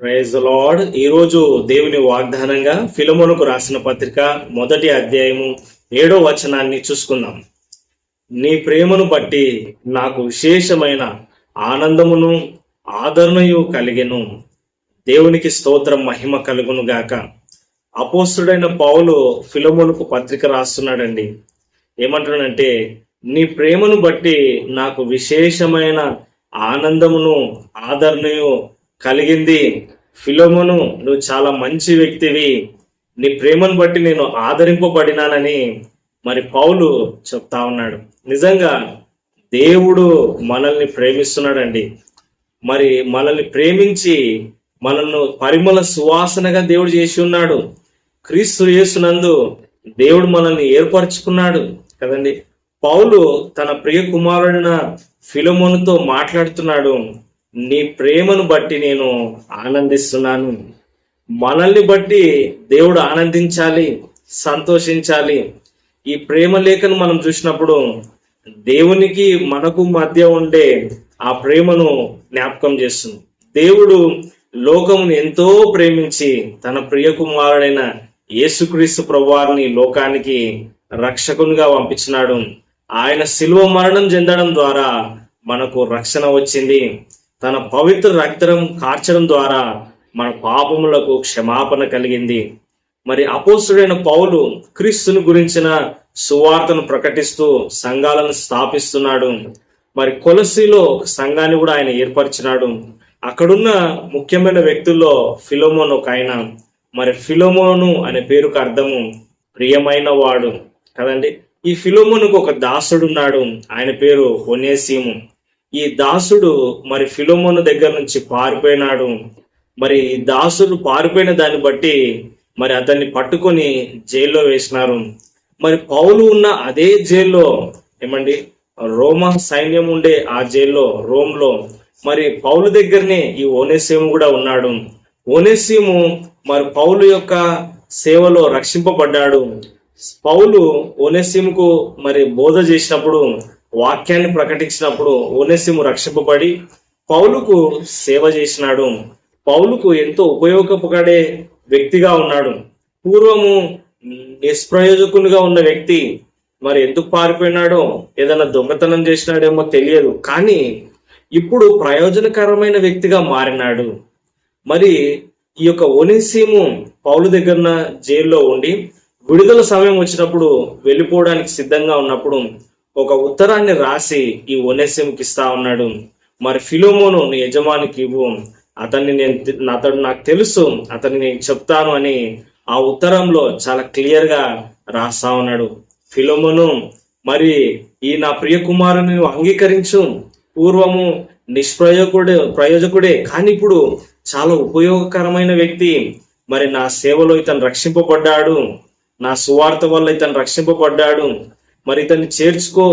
Praise lord ఈరోజు దేవుని వాగ్దానంగా ఫిలమోనుకు రాసిన పత్రిక మొదటి అధ్యాయము ఏడో వచనాన్ని చూసుకుందాం. నీ ప్రేమను బట్టి నాకు విశేషమైన ఆనందమును ఆదరణయు కలిగెను. దేవునికి స్తోత్రం మహిమ కలుగును గాక. అపోస్తుడైన పౌలు ఫిలమోనుకు పత్రిక రాస్తున్నాడండి. ఏమంటాడంటే నీ ప్రేమను బట్టి నాకు విశేషమైన ఆనందమును ఆదరణయు కలిగింది. ఫిలోమోను నువ్వు చాలా మంచి వ్యక్తివి. నీ ప్రేమను బట్టి నేను ఆదరింపబడినానని మరి పౌలు చెప్తా ఉన్నాడు. నిజంగా దేవుడు మనల్ని ప్రేమిస్తున్నాడండి. మరి మనల్ని ప్రేమించి మనల్ని పరిమళ సువాసనగా దేవుడు చేసి ఉన్నాడు. క్రీస్తు యేసునందు దేవుడు మనల్ని ఏర్పరచుకున్నాడు కదండి. పౌలు తన ప్రియ కుమారుడిన ఫిలోమోనుతో మాట్లాడుతున్నాడు. నీ ప్రేమను బట్టి నేను ఆనందిస్తున్నాను. మనల్ని బట్టి దేవుడు ఆనందించాలి సంతోషించాలి. ఈ ప్రేమ లేఖను మనం చూసినప్పుడు దేవునికి మనకు మధ్య ఉండే ఆ ప్రేమను జ్ఞాపకం చేస్తుంది. దేవుడు లోకమును ఎంతో ప్రేమించి తన ప్రియ కుమారుడైన యేసుక్రీస్తు ప్రభువారిని లోకానికి రక్షకునిగా పంపించినాడు. ఆయన శిలువ మరణం చెందడం ద్వారా మనకు రక్షణ వచ్చింది. తన పవిత్ర రక్తం కార్చడం ద్వారా మన పాపములకు క్షమాపణ కలిగింది. మరి అపోసుడైన పౌలు క్రీస్తుని గురించిన సువార్తను ప్రకటిస్తూ సంఘాలను స్థాపిస్తున్నాడు. మరి కొలసిలో ఒక సంఘాన్ని కూడా ఆయన ఏర్పరిచినాడు. అక్కడున్న ముఖ్యమైన వ్యక్తుల్లో ఫిలోమోన్ ఒక ఆయన. మరి ఫిలోమోను అనే పేరుకు అర్థము ప్రియమైన వాడు. కదండి? ఈ ఫిలోమోన్కు ఒక దాసుడు ఉన్నాడు ఆయన పేరు ఒనేసీము. ఈ దాసుడు మరి ఫిలోమోను దగ్గర నుంచి పారిపోయినాడు. మరి ఈ దాసుడు పారిపోయిన దాన్ని బట్టి మరి అతన్ని పట్టుకొని జైల్లో వేసినారు. మరి పౌలు ఉన్న అదే జైల్లో ఏమండి? రోమా సైన్యం ఉండే ఆ జైల్లో రోమ్లో మరి పౌలు దగ్గరనే ఈ ఓనేసీము కూడా ఉన్నాడు. ఓనేసీము మరి పౌలు యొక్క సేవలో రక్షింపబడ్డాడు. పౌలు ఓనేసీముకు మరి బోధ చేసినప్పుడు వాక్యాన్ని ప్రకటించినప్పుడు ఓనేసిము రక్షింపబడి పౌలుకు సేవ చేసినాడు. పౌలుకు ఎంతో ఉపయోగపడే వ్యక్తిగా ఉన్నాడు. పూర్వము నిష్ప్రయోజకునిగా ఉన్న వ్యక్తి. మరి ఎందుకు పారిపోయినాడో ఏదైనా దొంగతనం చేసినాడేమో తెలియదు. కానీ ఇప్పుడు ప్రయోజనకరమైన వ్యక్తిగా మారినాడు. మరి ఈ యొక్క ఒనేసీము పౌలు దగ్గర జైల్లో ఉండి విడుదల సమయం వచ్చినప్పుడు వెళ్ళిపోవడానికి సిద్ధంగా ఉన్నప్పుడు ఒక ఉత్తరాన్ని రాసి ఈ ఒనేసిమ్కి ఇస్తా ఉన్నాడు. మరి ఫిలోమోను నీ యజమానికి ఇవ్వు. అతన్ని నేను అతడు నాకు తెలుసు. అతన్ని నేను చెప్తాను అని ఆ ఉత్తరంలో చాలా క్లియర్గా రాస్తా ఉన్నాడు. ఫిలోమోను మరి ఈ నా ప్రియ కుమారుని నువ్వు అంగీకరించు. పూర్వము నిష్ప్రయోజకుడే ప్రయోజకుడే. కానీ ఇప్పుడు చాలా ఉపయోగకరమైన వ్యక్తి. మరి నా సేవలో ఇతను రక్షింపబడ్డాడు. నా సువార్త వల్ల ఇతను రక్షింపబడ్డాడు. మరి ఇతన్ని చేర్చుకో.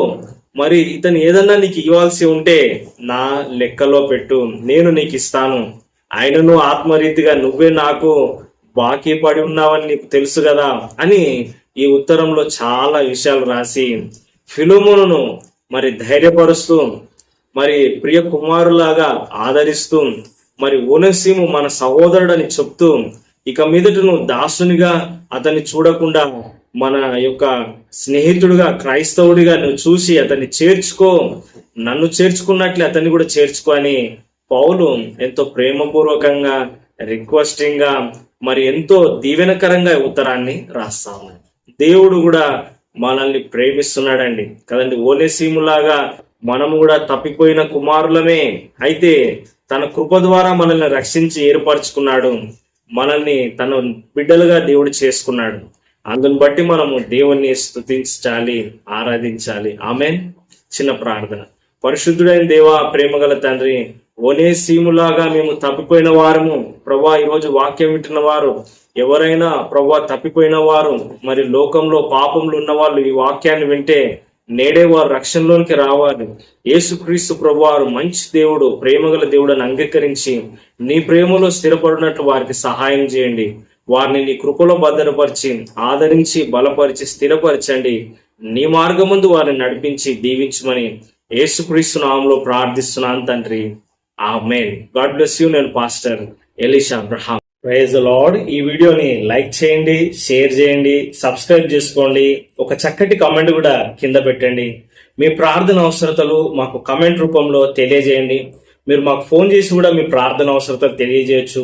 మరి ఇతను ఏదన్నా నీకు ఇవ్వాల్సి ఉంటే నా లెక్కలో పెట్టు. నేను నీకు ఇస్తాను. ఆయనను ఆత్మరీతిగా నువ్వే నాకు బాకీ పడి ఉన్నావని నీకు తెలుసు కదా అని ఈ ఉత్తరంలో చాలా విషయాలు రాసి ఫిలోమోను మరి ధైర్యపరుస్తూ మరి ప్రియ కుమారులాగా ఆదరిస్తూ మరి ఓనసీము మన సహోదరుడని చెప్తూ ఇక మీదట నువ్వు దాసునిగా అతన్ని చూడకుండా మన యొక్క స్నేహితుడుగా క్రైస్తవుడిగా నువ్వు చూసి అతన్ని చేర్చుకో. నన్ను చేర్చుకున్నట్లే అతన్ని కూడా చేర్చుకో అని పౌలు ఎంతో ప్రేమపూర్వకంగా రిక్వెస్టింగ్గా మరి ఎంతో దీవెనకరంగా ఉత్తరాన్ని రాస్తా ఉన్నాడు. దేవుడు కూడా మనల్ని ప్రేమిస్తున్నాడండి. కదండి ఓలేసీములాగా మనము కూడా తప్పిపోయిన కుమారులమే. అయితే తన కృప ద్వారా మనల్ని రక్షించి ఏర్పరచుకున్నాడు. మనల్ని తన బిడ్డలుగా దేవుడు చేసుకున్నాడు. అందుని బట్టి మనము దేవుణ్ణి స్థుతించాలి ఆరాధించాలి. ఆమె చిన్న ప్రార్థన. పరిశుద్ధుడైన దేవా ప్రేమగల తండ్రి ఒనే సీములాగా మేము తప్పిపోయిన వారము. ప్రభా ఈరోజు వాక్యం వింటున్న వారు ఎవరైనా ప్రభా తప్పిపోయిన వారు మరి లోకంలో పాపంలో ఉన్న వాళ్ళు ఈ వాక్యాన్ని వింటే నేడే వారు రక్షణలోనికి రావాలి. యేసుక్రీస్తు ప్రభువారు మంచి దేవుడు ప్రేమగల దేవుడు అని అంగీకరించి నీ ప్రేమలో స్థిరపడినట్లు వారికి సహాయం చేయండి. వారిని నీ కృపలో భద్రపరిచి ఆదరించి బలపరిచి స్థిరపరచండి. నీ మార్గమందు వారిని నడిపించి దీవించమని యేసుక్రీస్తు నామంలో ప్రార్థిస్తున్నాను తండ్రి. Amen God bless you. నేను pastor Elisha Abraham. Praise Lord. ఈ వీడియోని లైక్ చేయండి షేర్ చేయండి సబ్స్క్రైబ్ చేసుకోండి. ఒక చక్కటి కమెంట్ కూడా కింద పెట్టండి. మీ ప్రార్థన అవసరతలు మాకు కమెంట్ రూపంలో తెలియజేయండి. మీరు మాకు ఫోన్ చేసి కూడా మీ ప్రార్థన అవసరతలు తెలియజేయచ్చు.